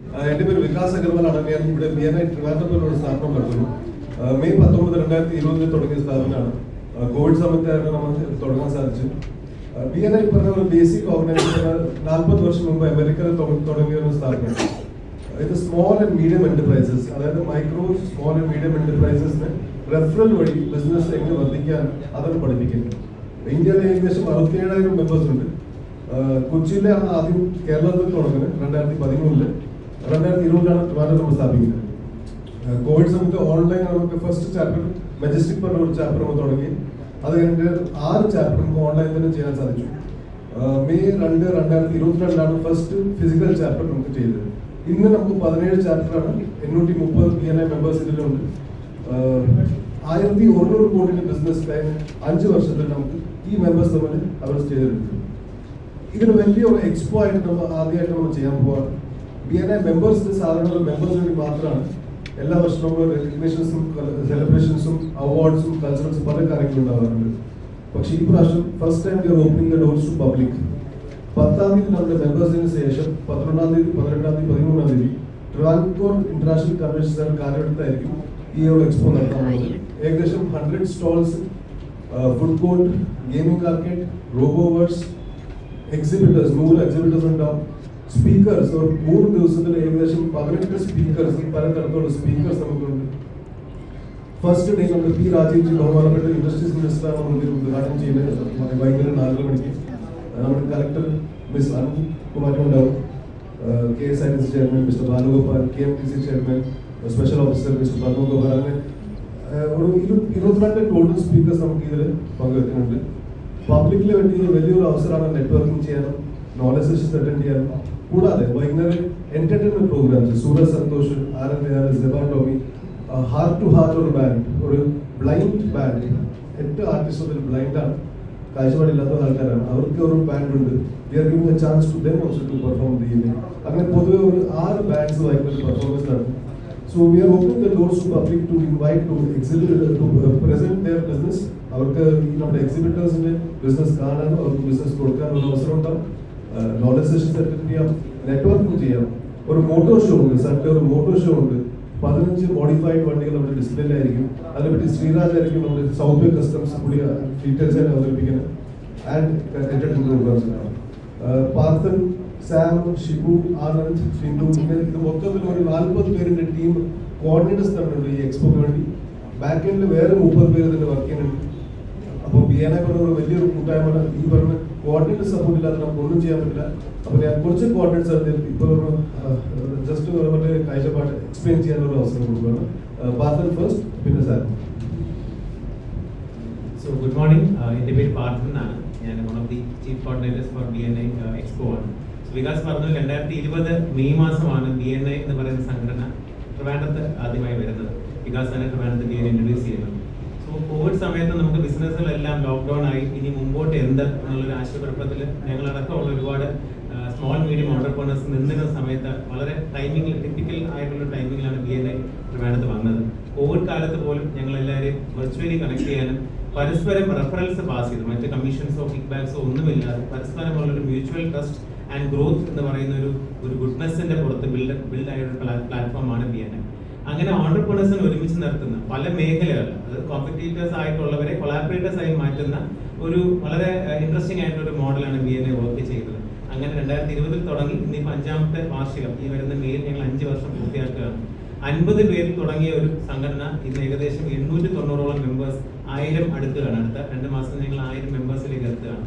ആ, എന്റെ പേര് വികാസ് അഗർവാലാണ്. ഞാൻ ഇവിടെ ബി എൻ ഐ ട്രിവാൻഡ്രത്തിലുള്ള സ്ഥാപനം നടത്തുന്നു. മെയ് പത്തൊമ്പത് രണ്ടായിരത്തി ഇരുപതിൽ തുടങ്ങിയ സ്ഥാപനമാണ്. കോവിഡ് സമയത്തായിരുന്നു നമുക്ക് തുടങ്ങാൻ സാധിച്ചു ബി എൻ ഐ പറഞ്ഞ ഒരു ബേസിക് ഓർഗനൈസേഷൻ നാൽപ്പത് വർഷം മുമ്പ് അമേരിക്കയിൽ തുടങ്ങിയ ഒരു സ്ഥാപനം. ഇത് സ്മോൾ ആൻഡ് മീഡിയം എന്റർപ്രൈസസ് അതായത് മൈക്രോ സ്മോൾ ആൻഡ് മീഡിയം എന്റർപ്രൈസസിന് റെഫറൽ വഴി ബിസിനസ് എങ്ങനെ വർദ്ധിക്കാൻ അതാണ് പഠിപ്പിക്കുന്നു. ഇന്ത്യയിൽ ഏകദേശം അറുപത്തിയേഴായിരം മെമ്പേഴ്സ് ഉണ്ട്. കൊച്ചിയിലെ ആദ്യം കേരളത്തിൽ തുടങ്ങുന്നത് രണ്ടായിരത്തി പതിമൂന്നിൽ. രണ്ടായിരത്തി ഇരുപതാണ് ട്രിവാൻഡ്രം നമ്മൾ സ്ഥാപിക്കുന്നത് കോവിഡ് സമയത്ത് ഓൺലൈൻ നമുക്ക് ഫസ്റ്റ് ചാപ്റ്റർ മജസ്റ്റിക് പറഞ്ഞ ഒരു ചാപ്റ്റർ നമ്മൾ തുടങ്ങി. അത് കഴിഞ്ഞിട്ട് ആറ് ചാപ്റ്റർ നമുക്ക് ഓൺലൈൻ തന്നെ ചെയ്യാൻ സാധിച്ചു. മെയ് രണ്ട് രണ്ടായിരത്തി ഇരുപത്തിരണ്ടാണ് ഫസ്റ്റ് ഫിസിക്കൽ ചാപ്റ്റർ നമുക്ക് ചെയ്തത്. ഇന്ന് നമുക്ക് പതിനേഴ് ചാപ്റ്ററാണ് എണ്ണൂറ്റി മുപ്പത് പി എൻ ഐ മെമ്പേഴ്സ് ഇതിലുണ്ട്. ആയിരത്തി ഒരുന്നൂറ് കോടിയുടെ ബിസിനസ് ലൈൻ അഞ്ച് വർഷത്തിൽ നമുക്ക് ഈ മെമ്പേഴ്സ് തമ്മിൽ അവർ ചെയ്തെടുക്കും ഇതിന് വലിയൊരു എക്സ്പോ ആയിട്ട് നമ്മൾ ആദ്യമായിട്ട് നമ്മൾ ചെയ്യാൻ പോവാണ്. ബി എൻ ഐ മെമ്പേഴ്സിന് സാധാരണ മെമ്പേഴ്സ് വേണ്ടി മാത്രമാണ് എല്ലാ വർഷവും റെക്കഗ്നേഷൻസും സെലിബ്രേഷൻസും അവാർഡ്സും കൾച്ചറൽസും പല കാര്യങ്ങളും ഉണ്ടാവാറുണ്ട്. പക്ഷേ ഈ പ്രാവശ്യം first time we are opening the doors to public പത്താം തീയതി നമ്മുടെ മെമ്പേഴ്സിന് ശേഷം പന്ത്രണ്ടാം തീയതി പതിനെട്ടാം തീയതി പതിമൂന്നാം തീയതി ട്രാൻസ്പോർ ഇന്റർനാഷണൽ കൺവെൻഷൻ സെന്റർ കാലഘട്ടത്തായിരിക്കും ഈ ഒരു എക്സ്പോ നടത്താൻ പോകുന്നത്. ഏകദേശം hundred stalls food court gaming market Roboverse exhibitors നൂറ് എക്സിബിറ്റേഴ്സ് ഉണ്ടാവും. സ്പീക്കേഴ്സ് ഒരു മൂന്ന് ദിവസത്തിൽ ഏകദേശം പതിനെട്ട് സ്പീക്കേഴ്സ് പലതരത്തിലുള്ള സ്പീക്കേഴ്സ് നമുക്കുണ്ട്. ഫസ്റ്റ് ഡേ നമ്മൾ പി രാജീവ് ജി ബഹുമാനപ്പെട്ട ഇൻഡസ്ട്രീസ് മിനിസ്റ്ററാണ് നമ്മൾ ഉദ്ഘാടനം ചെയ്യുന്നത്. വൈകുന്നേരം നാലര മണിക്ക്. നമ്മുടെ കലക്ടർ മിസ് അനിൽ കുമാരി ഉണ്ടാവും. K S I S chairman mister Balagopal K M T C chairman special officer mister Balagopal Gopal. അങ്ങനെ ഒരു ഇരു- ഇരുപത്തിരണ്ട് ടോട്ടൽ സ്പീക്കേഴ്സ് നമുക്ക് ഇതിൽ പങ്കെടുക്കുന്നുണ്ട്. പബ്ലിക്കിന് വേണ്ടി വലിയൊരു അവസരമാണ് നെറ്റ്വർക്കിംഗ് ചെയ്യാനും നോളജ് സെഷൻസ് അറ്റൻഡ് ചെയ്യാനും. കൂടാതെ വൈകുന്നേരം entertainment programmes Surya Santhosh R N Seba Tomy heart to heart ഒരു ബാൻഡ് ഒരു ബ്ലൈൻഡ് ബാൻഡ് എട്ട് ആർട്ടിസ്റ്റ് അതിൽ ബ്ലൈൻഡ് ആണ്. കാഴ്ചപ്പാടില്ലാത്ത ആൾക്കാരാണ്. അവർക്ക് ഒരു ബാൻഡ് ഉണ്ട്. We are giving a chance to them also to perform evening അങ്ങനെ പൊതുവെ ഒരു ആറ് ബാൻഡ്സ് വൈകുന്നേരം പെർഫോമൻസ് നടക്കും so we are opening the doors to public to invite to exhibit to present their business അവർക്ക് ഈ നമ്മുടെ എക്സിബിറ്റേഴ്സിന്റെ ബിസിനസ് കാണാനും അവർക്ക് ബിസിനസ് കൊടുക്കാനുള്ള അവസരം ഉണ്ടാവും. നോളജ് സെഷൻസ് അറ്റൻഡ് ചെയ്യാം. നെറ്റ്വർക്കിംഗ് ചെയ്യാം. ഒരു മോട്ടോർ ഷോ ഉണ്ട് സൺഡേ ഒരു മോട്ടോർ ഷോ ഉണ്ട്. പതിനഞ്ച് മോഡിഫൈഡ് വണ്ടികൾ നമ്മുടെ ഡിസ്പ്ലേയിലായിരിക്കും അതിനെപ്പറ്റി ശ്രീരാജ് ആയിരിക്കും നമ്മുടെ സൗത്ത് കസ്റ്റംസ് പുതിയ ഡീറ്റെയിൽസ് ആയിട്ട് അവതരിപ്പിക്കുന്നത്. ആൻഡ് പാർത്ഥൻ സാം ഷിബു ആനന്ദ് ഷിൻഡു ഇങ്ങനെ ഇത് മൊത്തത്തിൽ ഒരു നാൽപ്പത് പേരിന്റെ ടീം കോർഡിനേറ്റേഴ്സ് തമ്മിലുണ്ട് ഈ എക്സ്പോക്ക് വേണ്ടി. ബാക്ക് എൻഡിൽ വേറെ മുപ്പത് പേര് ഇതിന്റെ വർക്ക് ചെയ്യുന്നുണ്ട്. അപ്പോൾ ബി എൻ പറഞ്ഞ വലിയൊരു കൂട്ടായ്മ ഈ പറഞ്ഞ കോർഡിനേറ്റർ സപ്പോർട്ട് ഇല്ലാതെ നമുക്ക് ഒന്നും ചെയ്യാൻ പറ്റില്ല. അപ്പോൾ ഞാൻ കുറച്ച് കോർഡിനേറ്റേഴ്സ് ഇപ്പോൾ ജസ്റ്റ് മറ്റേ കാഴ്ചപ്പാട് എക്സ്പ്ലെയിൻ ചെയ്യാനുള്ള അവസരം കൊടുക്കുകയാണ്. പാർത്ഥൻ ഫസ്റ്റ് പിന്നെ സാർ. സോ ഗുഡ് മോർണിംഗ് എന്റെ പേര് പാർത്ഥൻ എന്നാണ്. ഞാൻ one of the chief coordinators for B N I expo ആണ്. വികാസ് പറഞ്ഞു രണ്ടായിരത്തി ഇരുപത് മെയ് മാസമാണ് ബി എൻ ഐ എന്ന് പറയുന്ന സംഘടന ട്രിവാൻഡ്രത്ത് ആദ്യമായി വരുന്നത്. വികാസ് തന്നെ ട്രിവാൻഡ്രത്ത് ബി എൻ ഇൻട്രൊഡ്യൂസ് ചെയ്യുന്നത് കോവിഡ് സമയത്ത് നമുക്ക് ബിസിനസ്സുകളെല്ലാം ലോക്ക്ഡൗൺ ആയി. ഇനി മുമ്പോട്ട് എന്ത് എന്നുള്ളൊരു ആശയക്കുഴപ്പത്തിൽ ഞങ്ങളടക്കമുള്ള ഒരുപാട് സ്മോൾ മീഡിയം ഓണ്ടർപ്രണേഴ്സ് നിന്നിരുന്ന സമയത്ത് വളരെ ടൈമിംഗിൽ ടിപ്പിക്കൽ ആയിട്ടുള്ള ടൈമിങ്ങിലാണ് ബി എൻ ഐ ട്രിവാൻഡ്രത്ത് വന്നത്. കോവിഡ് കാലത്ത് പോലും ഞങ്ങളെല്ലാവരും വെർച്വലി കണക്ട് ചെയ്യാനും പരസ്പരം റെഫറൻസ് പാസ് ചെയ്തു. മറ്റ് കമ്മീഷൻസോ കിക്ക് ബാക്സോ ഒന്നുമില്ലാതെ പരസ്പരമുള്ള ഒരു മ്യൂച്വൽ ട്രസ്റ്റ് ആൻഡ് ഗ്രോത്ത് എന്ന് പറയുന്ന ഒരു ഒരു ഗുഡ്നെസ്സിന്റെ പുറത്ത് ബിൽഡ് ബിൽഡ് ആയ ഒരു പ്ലാറ്റ്ഫോമാണ് ബി എൻ ഐ അങ്ങനെ ഓണ്ടർപ്രണേഴ്സിനെ ഒരുമിച്ച് നിർത്തുന്ന പല മേഖലകൾ അത് കോമ്പറ്റീറ്റേഴ്സ് ആയിട്ടുള്ളവരെ കൊളാബറേറ്റേഴ്സ് ആയി മാറ്റുന്ന ഒരു വളരെ ഇൻട്രസ്റ്റിംഗ് ആയിട്ടുള്ള ഒരു മോഡലാണ് ബി എൻ എ വർക്ക് ചെയ്തത്. അങ്ങനെ രണ്ടായിരത്തി ഇരുപതിൽ തുടങ്ങി ഇനി അഞ്ചാമത്തെ വാർഷികം ഈ വരുന്ന മെയിൽ ഞങ്ങൾ അഞ്ച് വർഷം പൂർത്തിയാക്കുകയാണ്. അൻപത് പേരിൽ തുടങ്ങിയ ഒരു സംഘടന ഇന്ന് ഏകദേശം എണ്ണൂറ്റി തൊണ്ണൂറോളം മെമ്പേഴ്സ് ആയിരം അടുക്കുകയാണ്. അടുത്ത രണ്ട് മാസം ഞങ്ങൾ ആയിരം മെമ്പേഴ്സിലേക്ക് എത്തുകയാണ്.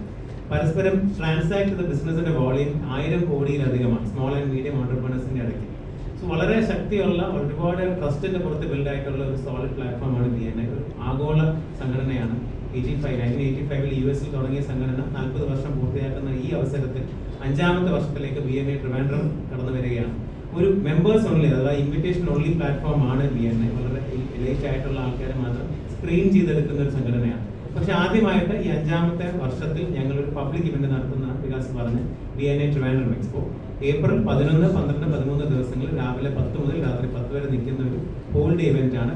പരസ്പരം ട്രാൻസാക്ട് ചെയ്ത ബിസിനസിന്റെ വോളിയം ആയിരം കോടിയിലധികമാണ്. സ്മോൾ ആൻഡ് മീഡിയം ഓണ്ടർപ്രണേഴ്സിന്റെ ഇടയ്ക്ക്. വളരെ ശക്തിയുള്ള ഒരുപാട് ട്രസ്റ്റിന്റെ പുറത്ത് ബിൽഡ് ആയിട്ടുള്ള ഒരു സോളിഡ് പ്ലാറ്റ്ഫോമാണ് ബി എൻ ഐ ഒരു ആഗോള സംഘടനയാണ് എയ്റ്റി ഫൈവ് നയന്റീൻ എയ്റ്റി ഫൈവിൽ യു എസിൽ തുടങ്ങിയ സംഘടന. നാൽപ്പത് വർഷം പൂർത്തിയാക്കുന്ന ഈ അവസരത്തിൽ അഞ്ചാമത്തെ വർഷത്തിലേക്ക് ബി എൻ ഐ ട്രിവാൻഡ്രം കടന്നു വരികയാണ്. ഒരു മെമ്പേഴ്സ് ഓൺലി അഥവാ ഇൻവിറ്റേഷൻ ഓൺലി പ്ലാറ്റ്ഫോം ആണ് ബി എൻ ഐ വളരെ ലേറ്റ് ആയിട്ടുള്ള ആൾക്കാരെ മാത്രം സ്ക്രീൻ ചെയ്തെടുക്കുന്ന ഒരു സംഘടനയാണ്. പക്ഷെ ആദ്യമായിട്ട് ഈ അഞ്ചാമത്തെ വർഷത്തിൽ ഞങ്ങളൊരു പബ്ലിക് ഇവന്റ് നടത്തുന്ന വികാസ് പറഞ്ഞ് B N I Trivandrum expo April പതിനൊന്ന് പന്ത്രണ്ട് പതിമൂന്ന് ദിവസങ്ങളിൽ രാവിലെ പത്ത് മുതൽ രാത്രി പത്ത് വരെ നിൽക്കുന്ന ഒരു ഹോൾ ഡേ ഇവന്റ് ആണ്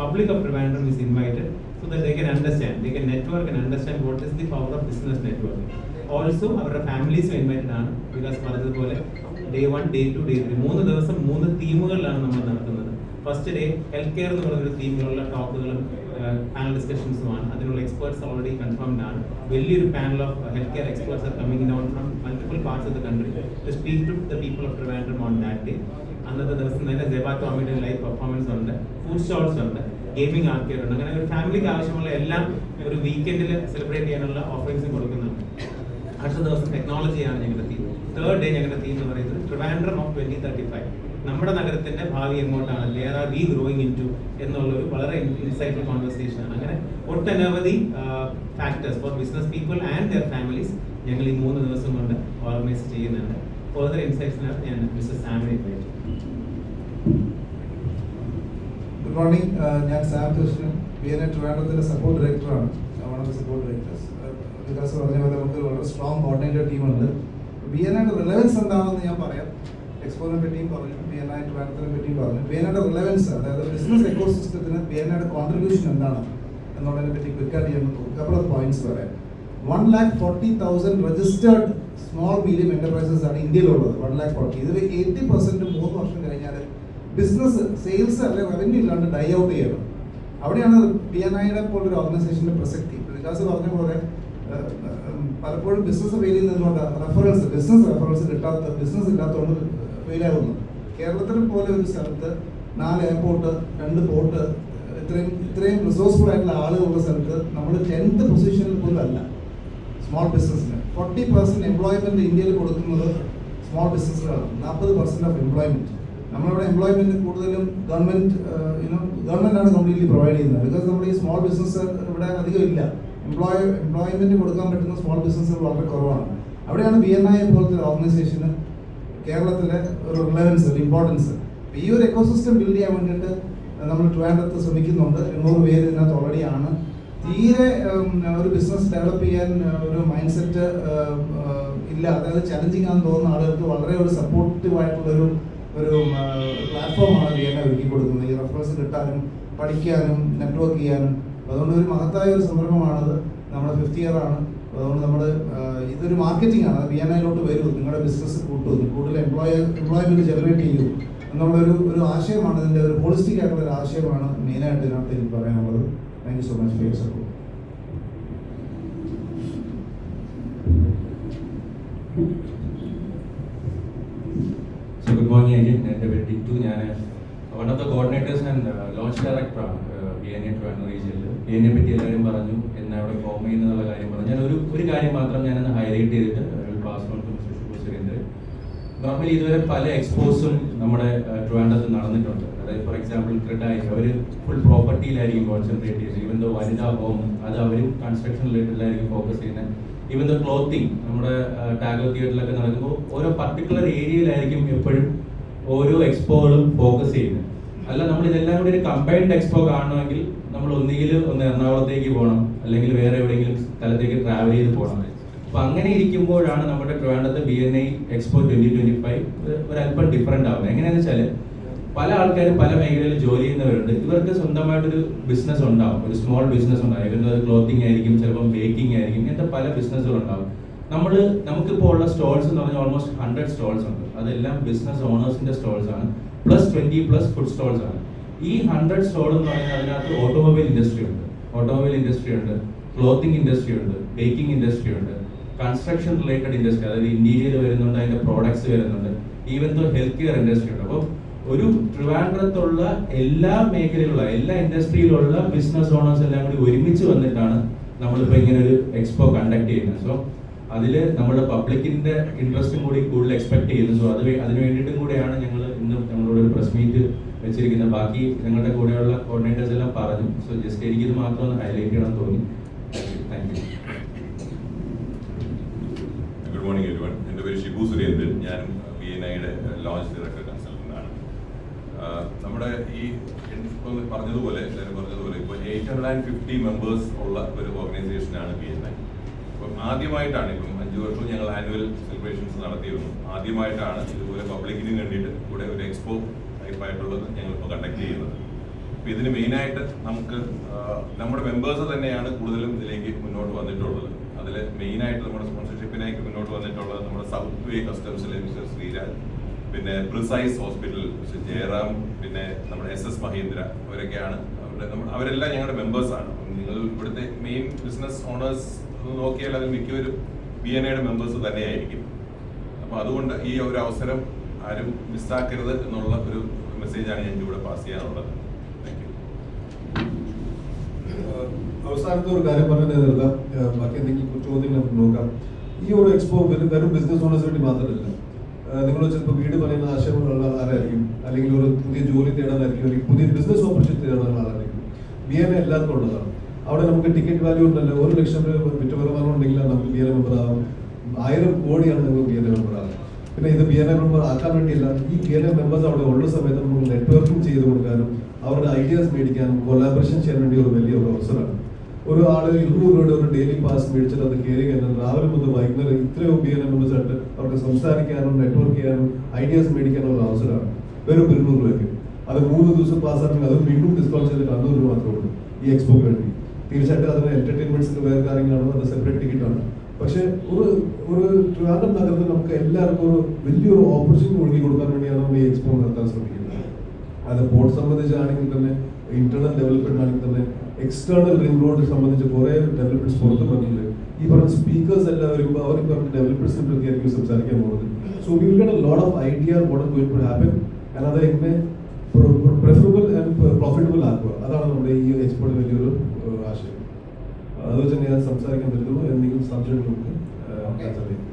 public of Trivandrum is invited so that they can understand they can network and understand what is the power of business network also അവരുടെ ഫാമിലീസും ഇൻവൈറ്റഡ് ആണ്. വികാസ് പറഞ്ഞതുപോലെ day one day two day three മൂന്ന് ദിവസം മൂന്ന് തീമുകളിലാണ് നമ്മൾ നടത്തുന്നത്. ഫസ്റ്റ് ഡേ ഹെൽത്ത് കെയർ എന്ന് പറയുന്ന തീമിലുള്ള ടോക്കുകളും പാനൽ ഡിസ്കഷൻസുമാണ് അതിനുള്ള എക്സ്പേർട്സ് ഓൾറെഡി കൺഫേംഡ് ആണ് വലിയൊരു panel of health care experts are coming down from multiple parts of the country to speak to the people of Trivandrum on that day അന്നത്തെ ദിവസം തന്നെ ജെബാ ടോമിയുടെ live performance ഉണ്ട് ഫുഡ് സ്റ്റോൾസ് ഉണ്ട് gaming arcade ഉണ്ട്. അങ്ങനെ ഒരു ഫാമിലിക്ക് ആവശ്യമുള്ള എല്ലാം ഒരു വീക്കെൻഡിൽ സെലിബ്രേറ്റ് ചെയ്യാനുള്ള ഓഫറിങ്സും കൊടുക്കുന്നുണ്ട്. അടുത്ത ദിവസം ടെക്നോളജിയാണ് ഞങ്ങളുടെ തേർഡ് ഡേ ഞങ്ങളുടെ തീം എന്ന് പറയുന്നത് Trivandrum of twenty thirty five നമ്മുടെ നഗരത്തിന്റെ ഭാവി എങ്ങോട്ടാണ് where are we growing into എന്നുള്ള ഒരു വളരെ ഇൻസൈറ്റ്ഫുൾ കോൺവെർസേഷൻ ആണ്. അങ്ങനെ ഒട്ടനവധി factors for business people and their families ഞങ്ങൾ ഈ മൂന്ന് ദിവസം കൊണ്ട് ഓർഗനൈസ് ചെയ്യുന്നുണ്ട്. ഫോർദർ ഇൻസൈറ്റ്സിനകത്ത് ഞാൻ മിസ്റ്റർ സാമിനെ ഇൻവൈറ്റ് ഗുഡ് മോർണിംഗ് ഞാൻ Sam Krishnan. B N A ട്രിവാൻഡ്രത്തിന്റെ support ഡയറക്ടറാണ് സപ്പോർട്ട് ഡയറക്ടേഴ്സ് വികാസ് പറഞ്ഞ പോലെ നമുക്ക് വളരെ സ്ട്രോങ് കോർഡിനേറ്റർ ടീമുണ്ട് ബി റിലവൻസ് എന്താണെന്ന് ഞാൻ പറയാം. എക്സ്പോറിനെ പറ്റിയും പറഞ്ഞു ബി എൻ ഐ ട്രാൻസ്ഫറിനെ പറ്റിയും പറഞ്ഞു. ബി എൻ ഐയുടെ റിലവൻസ് അതായത് ബിസിനസ് എക്കോ സിസ്റ്റത്തിന് ബി എൻ ഐയുടെ കോൺട്രിബ്യൂഷൻ എന്താണ് എന്നുള്ളതിനെ പറ്റി ക്വിക്കായിട്ട് ഞാൻ കപ്പിൾ ഓഫ് പോയിന്റ്സ് പറയാം. One lakh forty thousand registered small medium enterprises ആണ് ഇന്ത്യയിലുള്ളത്. വൺ ലാക്ക് ഫോർട്ടി ഇതിൽ എയ്റ്റി പെർസെന്റ് മൂന്ന് വർഷം കഴിഞ്ഞാൽ ബിസിനസ് സെയിൽസ് അല്ലെ റവന്യൂ ഇല്ലാണ്ട് ഡൈ ഔട്ട് ചെയ്യണം. അവിടെയാണ് ബി എൻ ഐയുടെ പോലൊരു ഓർഗനൈസേഷന്റെ പ്രസക്തി. വികാസ് പറഞ്ഞ പോലെ പലപ്പോഴും ബിസിനസ് ഫെയിൽ ചെയ്യുന്നതുകൊണ്ട് റെഫറൻസ് ബിസിനസ് റെഫറൻസ് കിട്ടാത്ത ബിസിനസ് ഇല്ലാത്തതുകൊണ്ട് ഫെയിലാകുന്നു കേരളത്തിൽ പോലെ ഒരു സ്ഥലത്ത് നാല് എയർപോർട്ട് രണ്ട് പോർട്ട് ഇത്രയും ഇത്രയും റിസോഴ്സ്ഫുൾ ആയിട്ടുള്ള ആളുകളുള്ള സ്ഥലത്ത് നമ്മൾ ടെൻത്ത് പൊസിഷനിൽ പോലും അല്ല. സ്മോൾ ബിസിനസ്സിന് ഫോർട്ടി പെർസെന്റ് എംപ്ലോയ്മെന്റ് ഇന്ത്യയിൽ കൊടുക്കുന്നത് സ്മോൾ ബിസിനസ്സുകളാണ് നാൽപ്പത് പെർസെന്റ് ഓഫ് എംപ്ലോയ്മെന്റ് നമ്മളിവിടെ എംപ്ലോയ്മെന്റ് കൂടുതലും ഗവൺമെന്റ് ആണ് കംപ്ലീറ്റ്ലി പ്രൊവൈഡ് ചെയ്യുന്നത്. ബിക്കോസ് നമ്മൾ ഈ സ്മോൾ ബിസിനസ് ഇവിടെ അധികം ഇല്ല. എംപ്ലോയ് എംപ്ലോയ്മെന്റ് കൊടുക്കാൻ പറ്റുന്ന സ്മോൾ ബിസിനസ്സുകൾ വളരെ കുറവാണ്. അവിടെയാണ് ബി എൻ ഐ പോലത്തെ ഓർഗനൈസേഷന് കേരളത്തിലെ ഒരു റിലവൻസ് ഒരു ഇമ്പോർട്ടൻസ് ഈ ഒരു എക്കോസിസ്റ്റം ബിൽഡ് ചെയ്യാൻ വേണ്ടിയിട്ട് നമ്മൾ ട്രിവാൻഡ്രത്ത് ശ്രമിക്കുന്നുണ്ട്. എണ്ണൂറ് പേര് ഇതിനകത്ത് ആണ്. തീരെ ഒരു ബിസിനസ് ഡെവലപ്പ് ചെയ്യാൻ ഒരു മൈൻഡ് സെറ്റ് ഇല്ല. അതായത് ചലഞ്ചിങ് ആണെന്ന് തോന്നുന്ന ആളുകൾക്ക് വളരെ ഒരു സപ്പോർട്ടീവ് ആയിട്ടുള്ള ഒരു ഒരു പ്ലാറ്റ്ഫോമാണ് ബി എൻ ഐ ഒരുക്കി കൊടുക്കുന്നത് ഈ റെഫറൻസ് കിട്ടാനും പഠിക്കാനും നെറ്റ്വർക്ക് ചെയ്യാനും അതുകൊണ്ട് ഒരു മഹത്തായ ഒരു സംരംഭമാണത്. നമ്മുടെ ഫിഫ്ത്ത് ഇയർ ആണ്. അതുകൊണ്ട് നമ്മൾ ഇതൊരു മാർക്കറ്റിംഗ് ആണ്. ബി എൻ ഐയിലോട്ട് വരൂ. നിങ്ങളുടെ ബിസിനസ് കൂട്ടൂ. കൂടുതൽ എംപ്ലോയ എംപ്ലോയ്മെന്റ് ജനറേറ്റ് ചെയ്യൂ എന്നുള്ളൊരു ഒരു ആശയമാണ്. ഇതിന്റെ ഒരു ഹോളിസ്റ്റിക് ആയിട്ടുള്ള ഒരു ആശയമാണ് മെയിനായിട്ട് ഇതിനകത്ത് എനിക്ക് പറയാനുള്ളത്. Thank you so much for your good morning again, എന്റെ പേര് ടിറ്റു ഞാൻ one of the coordinators and launch ഡയറക്ടറാണ് ബി എൻ എ ട്രിവാൻഡ്രം റീജിയനിൽ ബി എൻ എ പറ്റി എല്ലാവരും പറഞ്ഞു എന്നാ അവിടെ ഫോം ചെയ്യുന്നുള്ള കാര്യം പറഞ്ഞു. ഞാൻ ഒരു ഒരു കാര്യം മാത്രം ഞാനൊന്ന് ഹൈലൈറ്റ് ചെയ്തിട്ട് pass on to mister Surendran. Normally ഇതുവരെ പല എക്സ്പോസും നമ്മുടെ ട്രിവാൻഡ്രത്ത് നടന്നിട്ടുണ്ട്. അതായത് ഫോർ എക്സാമ്പിൾ ക്രെഡായി അവർ ഫുൾ പ്രോപ്പർട്ടിയിലായിരിക്കും കോൺസെൻട്രേറ്റ് ചെയ്യുന്നത്. ഇവൻ ദോ വനിതാ ഹോം അത് അവരും കൺസ്ട്രക്ഷൻ റിലേറ്റഡിലായിരിക്കും ഫോക്കസ് ചെയ്യുന്നത്. ഇവൻ ദ ക്ലോത്തിങ് നമ്മുടെ ടാഗോ തിയേറ്ററിലൊക്കെ നടക്കുമ്പോൾ ഓരോ പർട്ടിക്കുലർ ഏരിയയിലായിരിക്കും എപ്പോഴും ഓരോ എക്സ്പോകളും ഫോക്കസ് ചെയ്യുന്നത്. അല്ല നമ്മൾ ഇതെല്ലാം കൂടി ഒരു കമ്പൈൻഡ് എക്സ്പോ കാണണമെങ്കിൽ നമ്മൾ ഒന്നുകിൽ ഒന്ന് എറണാകുളത്തേക്ക് പോകണം അല്ലെങ്കിൽ വേറെ എവിടെയെങ്കിലും സ്ഥലത്തേക്ക് ട്രാവൽ ചെയ്ത് പോകണം. അപ്പൊ അങ്ങനെ ഇരിക്കുമ്പോഴാണ് നമ്മുടെ ട്രിവാൻഡ്രത്ത് B N I expo twenty twenty five ഒരു അല്പം ഡിഫറെന്റ് ആവുന്നത്. എങ്ങനെയാണെന്ന് വെച്ചാൽ പല ആൾക്കാരും പല മേഖലയിൽ ജോലി ചെയ്യുന്നവരുണ്ട്. ഇവർക്ക് സ്വന്തമായിട്ടൊരു ബിസിനസ് ഉണ്ടാവും. ഒരു സ്മോൾ ബിസിനസ് ഉണ്ടാവും. ഇവരുടെ ക്ലോത്തിങ് ആയിരിക്കും ചിലപ്പം ബേക്കിംഗ് ആയിരിക്കും ഇങ്ങനത്തെ പല ബിസിനസ്സുകൾ ഉണ്ടാവും. നമ്മൾ നമുക്കിപ്പോൾ ഉള്ള സ്റ്റോൾസ് എന്ന് പറഞ്ഞാൽ ഓൾമോസ്റ്റ് ഹൺഡ്രഡ് സ്റ്റോൾസ് ഉണ്ട്. അതെല്ലാം ബിസിനസ് ഓണേഴ്സിന്റെ സ്റ്റോൾസ് ആണ്. Plus twenty plus food stalls ആണ്. ഈ ഹൺഡ്രഡ് സ്റ്റോൾ എന്ന് പറയുന്നത് അതിനകത്ത് ഓട്ടോമൊബൈൽ ഇൻഡസ്ട്രി ഉണ്ട്. ഓട്ടോമൊബൈൽ ഇൻഡസ്ട്രി ഉണ്ട് ക്ലോത്തിങ് ഇൻഡസ്ട്രി ഉണ്ട് ബേക്കിംഗ് ഇൻഡസ്ട്രി ഉണ്ട് കൺസ്ട്രക്ഷൻ റിലേറ്റഡ് ഇൻഡസ്ട്രി അതായത് ഇന്റീരിയർ വരുന്നുണ്ട് അതിന്റെ പ്രോഡക്ട്സ് വരുന്നുണ്ട് even though health care industry ഉണ്ട്. അപ്പോൾ ഒരു ട്രിവാൻഡ്രത്തുള്ള എല്ലാ മേഖലയിലുള്ള എല്ലാ ഇൻഡസ്ട്രിയിലുള്ള ബിസിനസ് ഓണേഴ്സ് എല്ലാം കൂടി ഒരുമിച്ച് വന്നിട്ടാണ് നമ്മളിപ്പോൾ ഇങ്ങനെ ഒരു എക്സ്പോ കണ്ടക്ട് ചെയ്യുന്നത്. സോ അതിൽ നമ്മുടെ പബ്ലിക്കിന്റെ ഇൻട്രസ്റ്റും കൂടി കൂടുതൽ എക്സ്പെക്ട് ചെയ്യുന്നു സോ അത് അതിനു വേണ്ടിയിട്ടും കൂടെയാണ് ഞങ്ങൾ ഞങ്ങളോട് ഒരു പ്രസ് മീറ്റ് വെച്ചിരിക്കുന്നത് ബാക്കി ഞങ്ങളുടെ കൂടെയുള്ള കോർഡിനേറ്റേഴ്സ് എല്ലാം പറഞ്ഞു. സോ ജസ്റ്റ് എനിക്ക് ഇത് മാത്രം ഒന്ന് ഹൈലൈറ്റ് ചെയ്യണം തോന്നി. Thank you good morning everyone എന്റെ പേര് ഷിബു സുരേന്ദ്രൻ. ഞാൻ വി എൻ ഐയുടെ ലോഞ്ച് ഡയറക്ടർ കൺസൾട്ടന്റ് ആണ്. നമ്മുടെ ഈ ഇപ്പോൾ പറഞ്ഞതുപോലെ എല്ലാവരും പറഞ്ഞതുപോലെ ഇപ്പോൾ eight hundred and fifty members ഉള്ള ഒരു ഓർഗനൈസേഷനാണ് ബി എൻ ഐ അപ്പം ആദ്യമായിട്ടാണ് ഇപ്പം അഞ്ച് വർഷവും ഞങ്ങൾ ആനുവൽ സെലിബ്രേഷൻസ് നടത്തിയിരുന്നു. ആദ്യമായിട്ടാണ് ഇതുപോലെ പബ്ലിക്കിന് വേണ്ടിയിട്ട് കൂടെ ഒരു എക്സ്പോ ടൈപ്പായിട്ടുള്ളത് ഞങ്ങളിപ്പോൾ കണ്ടക്ട് ചെയ്യുന്നത്. അപ്പോൾ ഇതിന് മെയിനായിട്ട് നമുക്ക് നമ്മുടെ മെമ്പേഴ്സ് തന്നെയാണ് കൂടുതലും ഇതിലേക്ക് മുന്നോട്ട് വന്നിട്ടുള്ളത്. അതിൽ മെയിനായിട്ട് നമ്മുടെ സ്പോൺസർഷിപ്പിനായിട്ട് മുന്നോട്ട് വന്നിട്ടുള്ളത് നമ്മുടെ സൗത്ത് വേ കസ്റ്റംസിലെ മിസ്റ്റർ ശ്രീരാജ് പിന്നെ പ്രിസൈസ് ഹോസ്പിറ്റൽ മിസ്റ്റർ ജയറാം പിന്നെ നമ്മുടെ എസ് എസ് മഹീന്ദ്ര അവരൊക്കെയാണ്. അവരുടെ അവരെല്ലാം ഞങ്ങളുടെ മെമ്പേഴ്സാണ് നിങ്ങൾ ഇവിടുത്തെ മെയിൻ ബിസിനസ് ഓണേഴ്സ് നോക്കിയാൽ അതിൽ മിക്കവരും ബി എൻ എയുടെ മെമ്പേഴ്സ് തന്നെയായിരിക്കും. അപ്പോൾ അതുകൊണ്ട് ഈ ഒരു അവസരം ആരും മിസ്സാക്കരുത് എന്നുള്ള ഒരു മെസ്സേജാണ് ഞാൻ ഇവിടെ പാസ് ചെയ്യാനുള്ളത്. അവസാനത്തെ ഒരു കാര്യം പറഞ്ഞു ബാക്കി എന്തെങ്കിലും ചോദ്യങ്ങൾ നമുക്ക് നോക്കാം. ഈ ഒരു എക്സ്പോ വെറും ബിസിനസ് ഓണേഴ്സ് വേണ്ടി മാത്രമല്ല നിങ്ങൾ ചിലപ്പോൾ വീട് പറയുന്ന ആശയങ്ങളുള്ള ആരായിരിക്കും? അല്ലെങ്കിൽ ഒരു പുതിയ ജോലി തേടാനായിരിക്കും അല്ലെങ്കിൽ പുതിയ ബിസിനസ് ഓപ്പർച്യൂണിറ്റി തേടാനുള്ള ആളായിരിക്കും. ബി എൻ എല്ലാവർക്കും ഉള്ളതാണ്. അവിടെ നമുക്ക് ടിക്കറ്റ് വാല്യൂ ഉണ്ടല്ലോ. ഒരു ലക്ഷം രൂപ വിറ്റ് വരുമാനം ഉണ്ടെങ്കിൽ നമുക്ക് ബി എൻ മെമ്പർ ആകും ആയിരം കോടിയാണ് നമുക്ക് ബി എൻ മെമ്പർ ആവാം പിന്നെ ഇത് ബി എൻ എ മെമ്പർ ആക്കാൻ വേണ്ടിയല്ല ഈ ബി എൻ എ മെമ്പേഴ്സ് അവിടെ ഉള്ള സമയത്ത് നമുക്ക് നെറ്റ്വർക്കിംഗ് ചെയ്ത് കൊടുക്കാനും അവരുടെ ഐഡിയാസ് മേടിക്കാനും കൊലാബറേഷൻ ചെയ്യാൻ വേണ്ടി ഒരു വലിയ ഒരു അവസരമാണ്. ഒരു ആൾ ഇരുന്നൂറ് രൂപയുടെ ഒരു ഡെയിലി പാസ് മേടിച്ചിട്ട് അത് കയറി കഴിഞ്ഞാൽ രാവിലെ മുതൽ വൈകുന്നേരം ഇത്രയും ബി എൻ എ മെമ്പേഴ്സ് ആയിട്ട് അവർക്ക് സംസാരിക്കാനും നെറ്റ്വർക്ക് ചെയ്യാനും ഐഡിയാസ് മേടിക്കാനും ഒരു അവസരമാണ്. വെറും ഇരുന്നൂറ് രൂപയ്ക്ക്. അത് മൂന്ന് ദിവസം പാസ്സാണെങ്കിൽ അത് വീണ്ടും ഡിസ്കൗണ്ട് ചെയ്തിട്ട് അഞ്ഞൂറ് രൂപ മാത്രമേ ഉള്ളൂ ഈ എക്സ്പോക്ക് വേണ്ടി. തീർച്ചയായിട്ടും അതിന് എന്റർടൈൻമെന്റ്സിന് വേറെ കാര്യങ്ങളാണ് അത് സെപ്പറേറ്റ് ടിക്കറ്റ് ആണ്. പക്ഷേ ഒരു ഒരു ട്രിവാൻഡ്രം നഗരത്തിൽ നമുക്ക് എല്ലാവർക്കും ഒരു വലിയൊരു ഓപ്പർച്യൂണിറ്റി ഒഴുകി കൊടുക്കാൻ വേണ്ടിയാണ് നമ്മൾ ഈ എക്സ്പോ നടത്താൻ ശ്രമിക്കുന്നത്. അത് പോർട്ട് സംബന്ധിച്ചാണെങ്കിൽ തന്നെ ഇന്റർണൽ ഡെവലപ്മെന്റ് ആണെങ്കിൽ തന്നെ എക്സ്റ്റേണൽ റിംഗ് റോഡ് സംബന്ധിച്ച് കുറെ ഡെവലപ്മെന്റ്സ് പുറത്ത് വന്നിട്ടുണ്ട്. ഈ പറഞ്ഞ സ്പീക്കേഴ്സ് എല്ലാം വരുമ്പോൾ അവർ പറഞ്ഞ ഡെവലപ്മെന്റ്സിനെ പറ്റി ആയിരിക്കും സംസാരിക്കാൻ പോകുന്നത്. So will get a lot of idea what is to happen അത് എങ്ങനെ പ്രിഫറബിൾ ആൻഡ് പ്രോഫിറ്റബിൾ ആക്കുക. അതാണ് നമ്മുടെ ഈ എക്സ്പോർട്ട് വലിയൊരു ആശയം ഞാൻ സംസാരിക്കാൻ പറ്റുന്നു. എന്തെങ്കിലും സംശയങ്ങൾ നമുക്ക്